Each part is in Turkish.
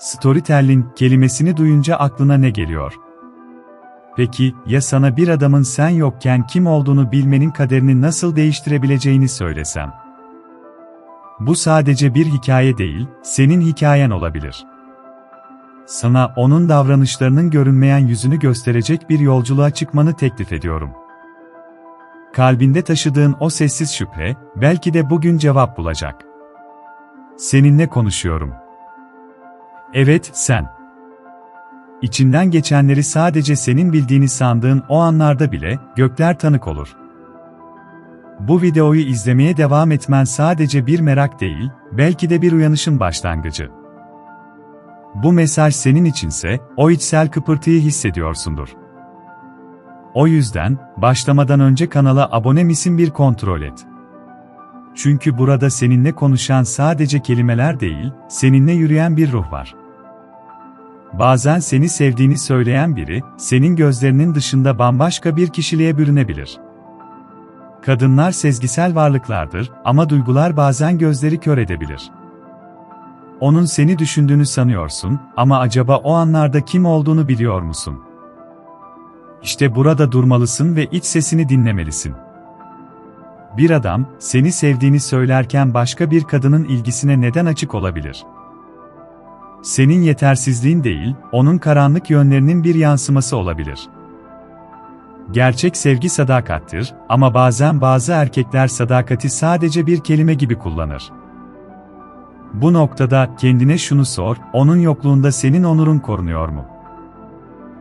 Storytelling kelimesini duyunca aklına ne geliyor? Peki, ya sana bir adamın sen yokken kim olduğunu bilmenin kaderini nasıl değiştirebileceğini söylesem? Bu sadece bir hikaye değil, senin hikayen olabilir. Sana onun davranışlarının görünmeyen yüzünü gösterecek bir yolculuğa çıkmanı teklif ediyorum. Kalbinde taşıdığın o sessiz şüphe, belki de bugün cevap bulacak. Seninle konuşuyorum. Evet, sen. İçinden geçenleri sadece senin bildiğini sandığın o anlarda bile, gökler tanık olur. Bu videoyu izlemeye devam etmen sadece bir merak değil, belki de bir uyanışın başlangıcı. Bu mesaj senin içinse, o içsel kıpırtıyı hissediyorsundur. O yüzden, başlamadan önce kanala abone misin bir kontrol et. Çünkü burada seninle konuşan sadece kelimeler değil, seninle yürüyen bir ruh var. Bazen seni sevdiğini söyleyen biri, senin gözlerinin dışında bambaşka bir kişiliğe bürünebilir. Kadınlar sezgisel varlıklardır ama duygular bazen gözleri kör edebilir. Onun seni düşündüğünü sanıyorsun ama acaba o anlarda kim olduğunu biliyor musun? İşte burada durmalısın ve iç sesini dinlemelisin. Bir adam, seni sevdiğini söylerken başka bir kadının ilgisine neden açık olabilir? Senin yetersizliğin değil, onun karanlık yönlerinin bir yansıması olabilir. Gerçek sevgi sadakattir ama bazen bazı erkekler sadakati sadece bir kelime gibi kullanır. Bu noktada kendine şunu sor, onun yokluğunda senin onurun korunuyor mu?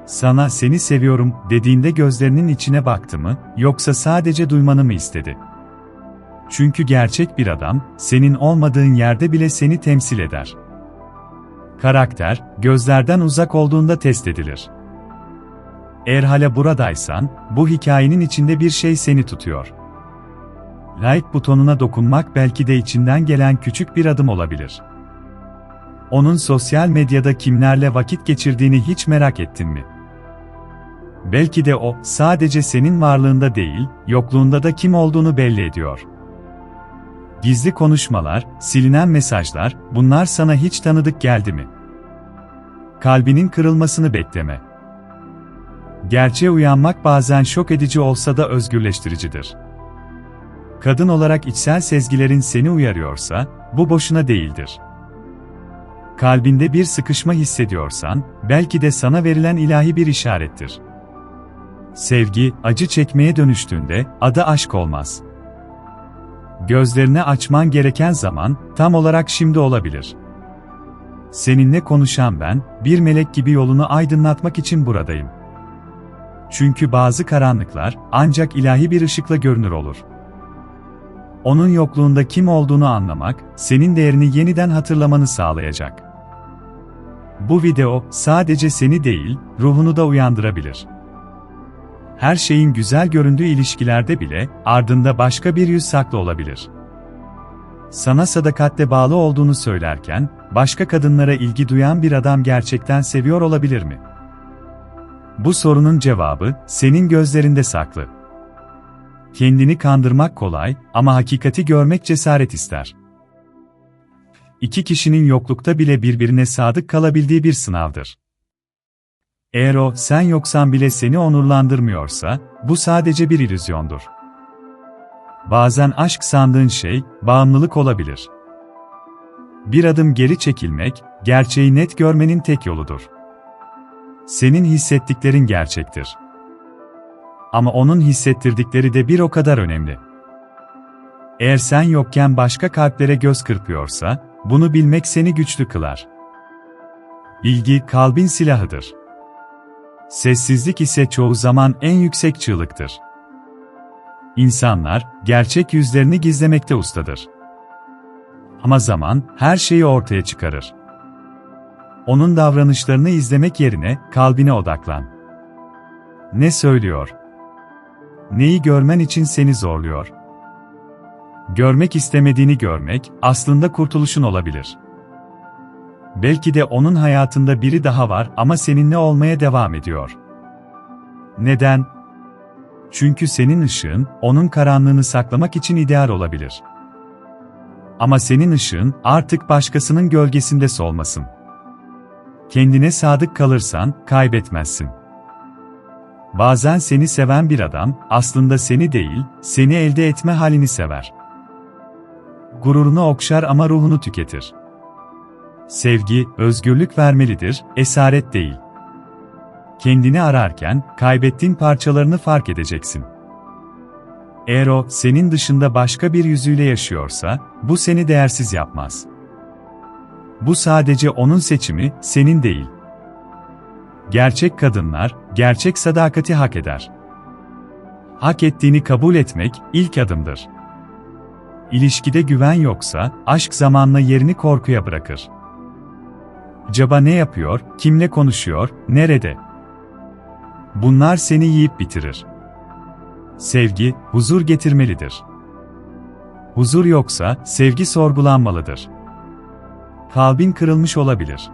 Sana seni seviyorum dediğinde gözlerinin içine baktı mı, yoksa sadece duymanı mı istedi? Çünkü gerçek bir adam, senin olmadığın yerde bile seni temsil eder. Karakter, gözlerden uzak olduğunda test edilir. Eğer hala buradaysan, bu hikayenin içinde bir şey seni tutuyor. Like butonuna dokunmak belki de içinden gelen küçük bir adım olabilir. Onun sosyal medyada kimlerle vakit geçirdiğini hiç merak ettin mi? Belki de o, sadece senin varlığında değil, yokluğunda da kim olduğunu belli ediyor. Gizli konuşmalar, silinen mesajlar, bunlar sana hiç tanıdık geldi mi? Kalbinin kırılmasını bekleme. Gerçeğe uyanmak bazen şok edici olsa da özgürleştiricidir. Kadın olarak içsel sezgilerin seni uyarıyorsa, bu boşuna değildir. Kalbinde bir sıkışma hissediyorsan, belki de sana verilen ilahi bir işarettir. Sevgi, acı çekmeye dönüştüğünde, adı aşk olmaz. Gözlerini açman gereken zaman, tam olarak şimdi olabilir. Seninle konuşan ben, bir melek gibi yolunu aydınlatmak için buradayım. Çünkü bazı karanlıklar, ancak ilahi bir ışıkla görünür olur. Onun yokluğunda kim olduğunu anlamak, senin değerini yeniden hatırlamanı sağlayacak. Bu video, sadece seni değil, ruhunu da uyandırabilir. Her şeyin güzel göründüğü ilişkilerde bile, ardında başka bir yüz saklı olabilir. Sana sadakatle bağlı olduğunu söylerken, başka kadınlara ilgi duyan bir adam gerçekten seviyor olabilir mi? Bu sorunun cevabı, senin gözlerinde saklı. Kendini kandırmak kolay ama hakikati görmek cesaret ister. İki kişinin yoklukta bile birbirine sadık kalabildiği bir sınavdır. Eğer o, sen yoksan bile seni onurlandırmıyorsa, bu sadece bir illüzyondur. Bazen aşk sandığın şey, bağımlılık olabilir. Bir adım geri çekilmek, gerçeği net görmenin tek yoludur. Senin hissettiklerin gerçektir. Ama onun hissettirdikleri de bir o kadar önemli. Eğer sen yokken başka kalplere göz kırpıyorsa, bunu bilmek seni güçlü kılar. İlgi kalbin silahıdır. Sessizlik ise çoğu zaman en yüksek çığlıktır. İnsanlar, gerçek yüzlerini gizlemekte ustadır. Ama zaman, her şeyi ortaya çıkarır. Onun davranışlarını izlemek yerine, kalbine odaklan. Ne söylüyor? Neyi görmen için seni zorluyor? Görmek istemediğini görmek, aslında kurtuluşun olabilir. Belki de onun hayatında biri daha var ama seninle olmaya devam ediyor. Neden? Çünkü senin ışığın, onun karanlığını saklamak için ideal olabilir. Ama senin ışığın, artık başkasının gölgesinde solmasın. Kendine sadık kalırsan kaybetmezsin. Bazen seni seven bir adam aslında seni değil, seni elde etme halini sever. Gururunu okşar ama ruhunu tüketir. Sevgi, özgürlük vermelidir, esaret değil. Kendini ararken, kaybettiğin parçalarını fark edeceksin. Eğer o, senin dışında başka bir yüzüyle yaşıyorsa, bu seni değersiz yapmaz. Bu sadece onun seçimi, senin değil. Gerçek kadınlar, gerçek sadakati hak eder. Hak ettiğini kabul etmek, ilk adımdır. İlişkide güven yoksa, aşk zamanla yerini korkuya bırakır. Caba ne yapıyor, kimle konuşuyor, nerede? Bunlar seni yiyip bitirir. Sevgi, huzur getirmelidir. Huzur yoksa, sevgi sorgulanmalıdır. Kalbin kırılmış olabilir.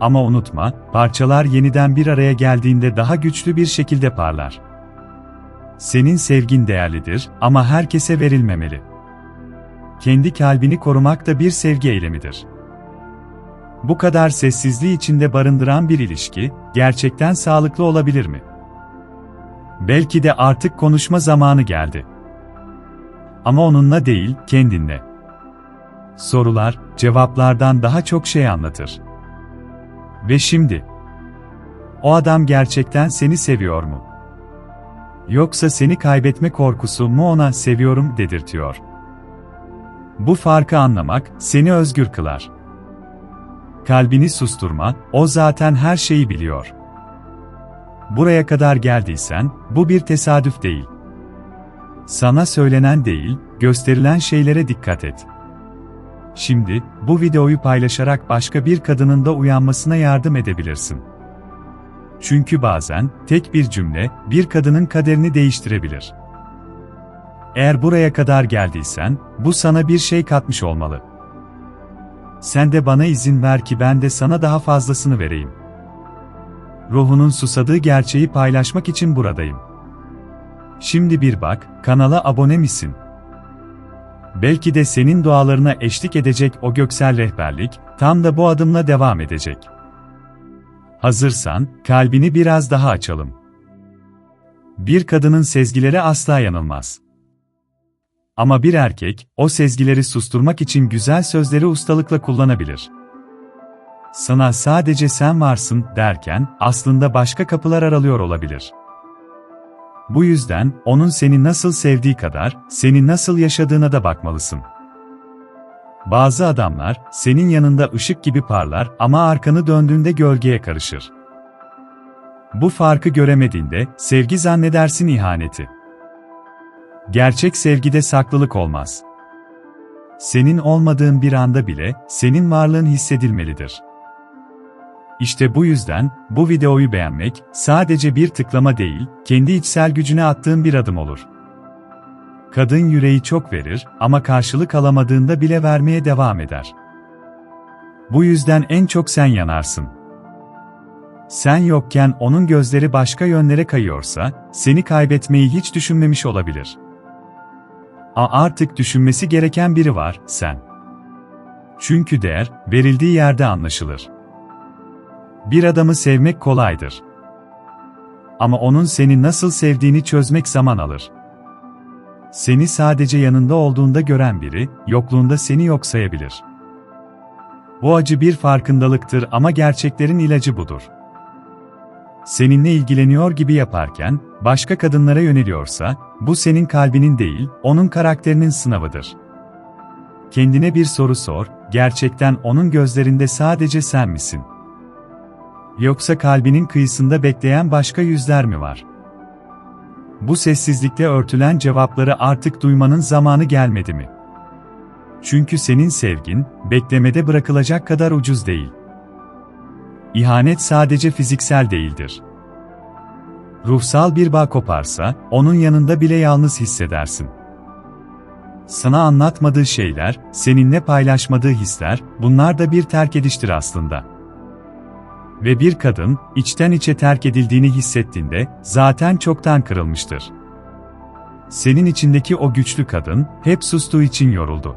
Ama unutma, parçalar yeniden bir araya geldiğinde daha güçlü bir şekilde parlar. Senin sevgin değerlidir ama herkese verilmemeli. Kendi kalbini korumak da bir sevgi eylemidir. Bu kadar sessizliği içinde barındıran bir ilişki, gerçekten sağlıklı olabilir mi? Belki de artık konuşma zamanı geldi. Ama onunla değil, kendinle. Sorular, cevaplardan daha çok şey anlatır. Ve şimdi? O adam gerçekten seni seviyor mu? Yoksa seni kaybetme korkusu mu ona seviyorum dedirtiyor? Bu farkı anlamak seni özgür kılar. Kalbini susturma, o zaten her şeyi biliyor. Buraya kadar geldiysen, bu bir tesadüf değil. Sana söylenen değil, gösterilen şeylere dikkat et. Şimdi, bu videoyu paylaşarak başka bir kadının da uyanmasına yardım edebilirsin. Çünkü bazen, tek bir cümle, bir kadının kaderini değiştirebilir. Eğer buraya kadar geldiysen, bu sana bir şey katmış olmalı. Sen de bana izin ver ki ben de sana daha fazlasını vereyim. Ruhunun susadığı gerçeği paylaşmak için buradayım. Şimdi bir bak, kanala abone misin? Belki de senin dualarına eşlik edecek o göksel rehberlik, tam da bu adımla devam edecek. Hazırsan, kalbini biraz daha açalım. Bir kadının sezgileri asla yanılmaz. Ama bir erkek, o sezgileri susturmak için güzel sözleri ustalıkla kullanabilir. Sana sadece sen varsın derken, aslında başka kapılar aralıyor olabilir. Bu yüzden, onun seni nasıl sevdiği kadar, seni nasıl yaşadığına da bakmalısın. Bazı adamlar, senin yanında ışık gibi parlar ama arkanı döndüğünde gölgeye karışır. Bu farkı göremediğinde, sevgi zannedersin ihaneti. Gerçek sevgide saklılık olmaz. Senin olmadığın bir anda bile, senin varlığın hissedilmelidir. İşte bu yüzden, bu videoyu beğenmek, sadece bir tıklama değil, kendi içsel gücüne attığın bir adım olur. Kadın yüreği çok verir ama karşılık alamadığında bile vermeye devam eder. Bu yüzden en çok sen yanarsın. Sen yokken onun gözleri başka yönlere kayıyorsa, seni kaybetmeyi hiç düşünmemiş olabilir. A artık düşünmesi gereken biri var, sen. Çünkü değer, verildiği yerde anlaşılır. Bir adamı sevmek kolaydır. Ama onun seni nasıl sevdiğini çözmek zaman alır. Seni sadece yanında olduğunda gören biri, yokluğunda seni yok sayabilir. Bu acı bir farkındalıktır ama gerçeklerin ilacı budur. Seninle ilgileniyor gibi yaparken, başka kadınlara yöneliyorsa, bu senin kalbinin değil, onun karakterinin sınavıdır. Kendine bir soru sor, gerçekten onun gözlerinde sadece sen misin? Yoksa kalbinin kıyısında bekleyen başka yüzler mi var? Bu sessizlikle örtülen cevapları artık duymanın zamanı gelmedi mi? Çünkü senin sevgin, beklemede bırakılacak kadar ucuz değil. İhanet sadece fiziksel değildir. Ruhsal bir bağ koparsa, onun yanında bile yalnız hissedersin. Sana anlatmadığı şeyler, seninle paylaşmadığı hisler, bunlar da bir terk ediştir aslında. Ve bir kadın, içten içe terk edildiğini hissettiğinde, zaten çoktan kırılmıştır. Senin içindeki o güçlü kadın, hep sustuğu için yoruldu.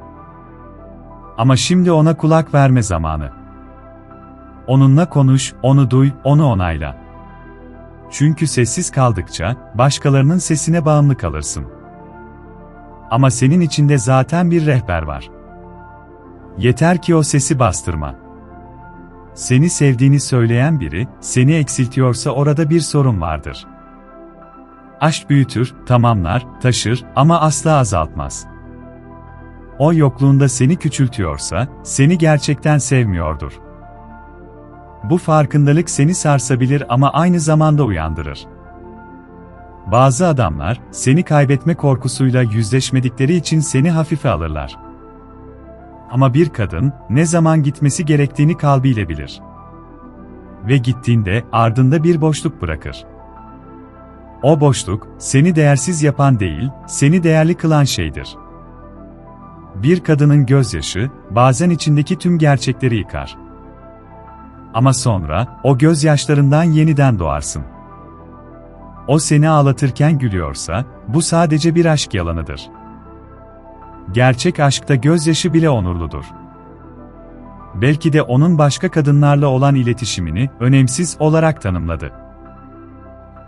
Ama şimdi ona kulak verme zamanı. Onunla konuş, onu duy, onu onayla. Çünkü sessiz kaldıkça, başkalarının sesine bağımlı kalırsın. Ama senin içinde zaten bir rehber var. Yeter ki o sesi bastırma. Seni sevdiğini söyleyen biri, seni eksiltiyorsa orada bir sorun vardır. Aşk büyütür, tamamlar, taşır ama asla azaltmaz. O yokluğunda seni küçültüyorsa, seni gerçekten sevmiyordur. Bu farkındalık seni sarsabilir ama aynı zamanda uyandırır. Bazı adamlar, seni kaybetme korkusuyla yüzleşmedikleri için seni hafife alırlar. Ama bir kadın, ne zaman gitmesi gerektiğini kalbiyle bilir. Ve gittiğinde, ardında bir boşluk bırakır. O boşluk, seni değersiz yapan değil, seni değerli kılan şeydir. Bir kadının gözyaşı, bazen içindeki tüm gerçekleri yıkar. Ama sonra, o gözyaşlarından yeniden doğarsın. O seni ağlatırken gülüyorsa, bu sadece bir aşk yalanıdır. Gerçek aşkta gözyaşı bile onurludur. Belki de onun başka kadınlarla olan iletişimini önemsiz olarak tanımladı.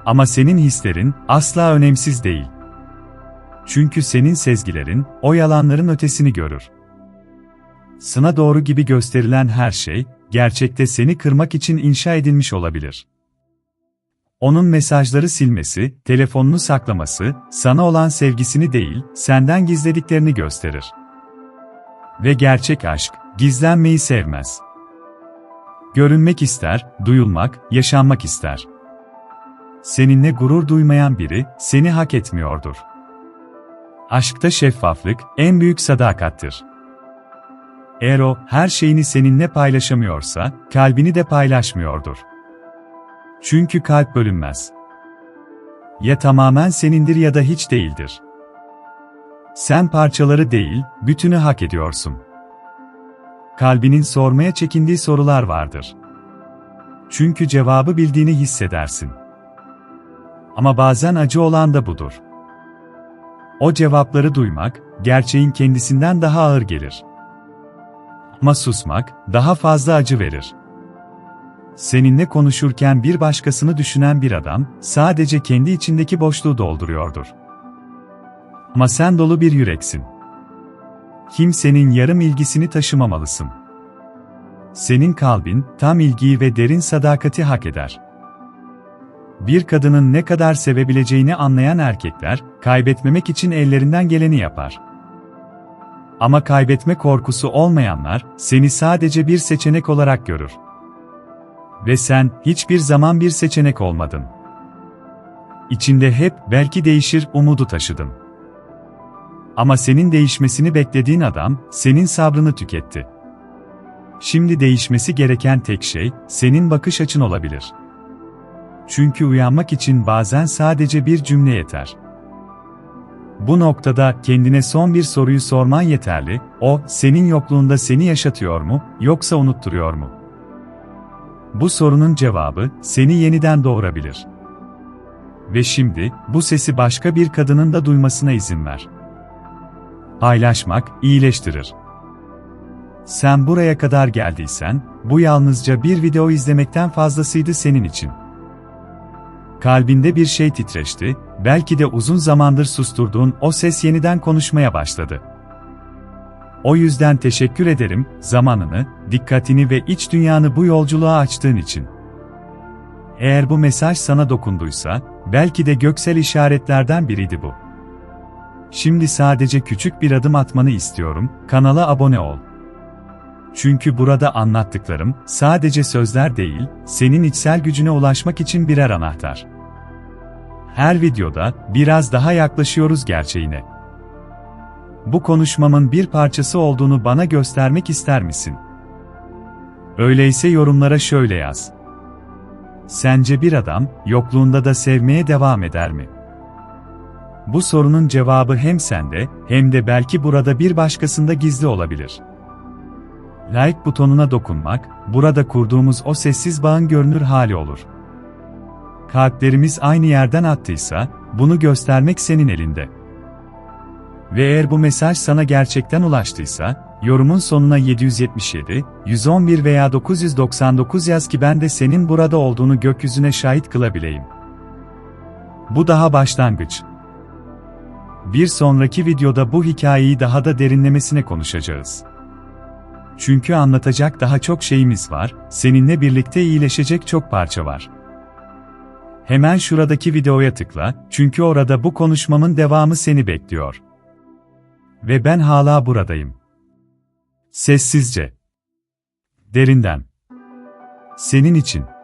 Ama senin hislerin asla önemsiz değil. Çünkü senin sezgilerin o yalanların ötesini görür. Sına doğru gibi gösterilen her şey gerçekte seni kırmak için inşa edilmiş olabilir. Onun mesajları silmesi, telefonunu saklaması, sana olan sevgisini değil, senden gizlediklerini gösterir. Ve gerçek aşk, gizlenmeyi sevmez. Görünmek ister, duyulmak, yaşanmak ister. Seninle gurur duymayan biri, seni hak etmiyordur. Aşkta şeffaflık, en büyük sadakattır. Eğer o, her şeyini seninle paylaşamıyorsa, kalbini de paylaşmıyordur. Çünkü kalp bölünmez. Ya tamamen senindir ya da hiç değildir. Sen parçaları değil, bütünü hak ediyorsun. Kalbinin sormaya çekindiği sorular vardır. Çünkü cevabı bildiğini hissedersin. Ama bazen acı olan da budur. O cevapları duymak, gerçeğin kendisinden daha ağır gelir. Ama susmak, daha fazla acı verir. Seninle konuşurken bir başkasını düşünen bir adam, sadece kendi içindeki boşluğu dolduruyordur. Ama sen dolu bir yüreksin. Kimsenin yarım ilgisini taşımamalısın. Senin kalbin, tam ilgiyi ve derin sadakati hak eder. Bir kadının ne kadar sevebileceğini anlayan erkekler, kaybetmemek için ellerinden geleni yapar. Ama kaybetme korkusu olmayanlar, seni sadece bir seçenek olarak görür. Ve sen, hiçbir zaman bir seçenek olmadın. İçinde hep, belki değişir, umudu taşıdın. Ama senin değişmesini beklediğin adam, senin sabrını tüketti. Şimdi değişmesi gereken tek şey, senin bakış açın olabilir. Çünkü uyanmak için bazen sadece bir cümle yeter. Bu noktada kendine son bir soruyu sorman yeterli, o, senin yokluğunda seni yaşatıyor mu, yoksa unutturuyor mu? Bu sorunun cevabı, seni yeniden doğurabilir. Ve şimdi, bu sesi başka bir kadının da duymasına izin ver. Paylaşmak, iyileştirir. Sen buraya kadar geldiysen, bu yalnızca bir video izlemekten fazlasıydı senin için. Kalbinde bir şey titreşti, belki de uzun zamandır susturduğun o ses yeniden konuşmaya başladı. O yüzden teşekkür ederim, zamanını, dikkatini ve iç dünyanı bu yolculuğa açtığın için. Eğer bu mesaj sana dokunduysa, belki de göksel işaretlerden biriydi bu. Şimdi sadece küçük bir adım atmanı istiyorum, kanala abone ol. Çünkü burada anlattıklarım sadece sözler değil, senin içsel gücüne ulaşmak için birer anahtar. Her videoda biraz daha yaklaşıyoruz gerçeğine. Bu konuşmamın bir parçası olduğunu bana göstermek ister misin? Öyleyse yorumlara şöyle yaz. Sence bir adam yokluğunda da sevmeye devam eder mi? Bu sorunun cevabı hem sende hem de belki burada bir başkasında gizli olabilir. Like butonuna dokunmak, burada kurduğumuz o sessiz bağın görünür hali olur. Kalplerimiz aynı yerden attıysa, bunu göstermek senin elinde. Ve eğer bu mesaj sana gerçekten ulaştıysa, Yorumun sonuna 777, 111 veya 999 yaz ki ben de senin burada olduğunu gökyüzüne şahit kılabileyim. Bu daha başlangıç. Bir sonraki videoda bu hikayeyi daha da derinlemesine konuşacağız. Çünkü anlatacak daha çok şeyimiz var, seninle birlikte iyileşecek çok parça var. Hemen şuradaki videoya tıkla, çünkü orada bu konuşmamın devamı seni bekliyor. Ve ben hala buradayım. Sessizce. Derinden. Senin için.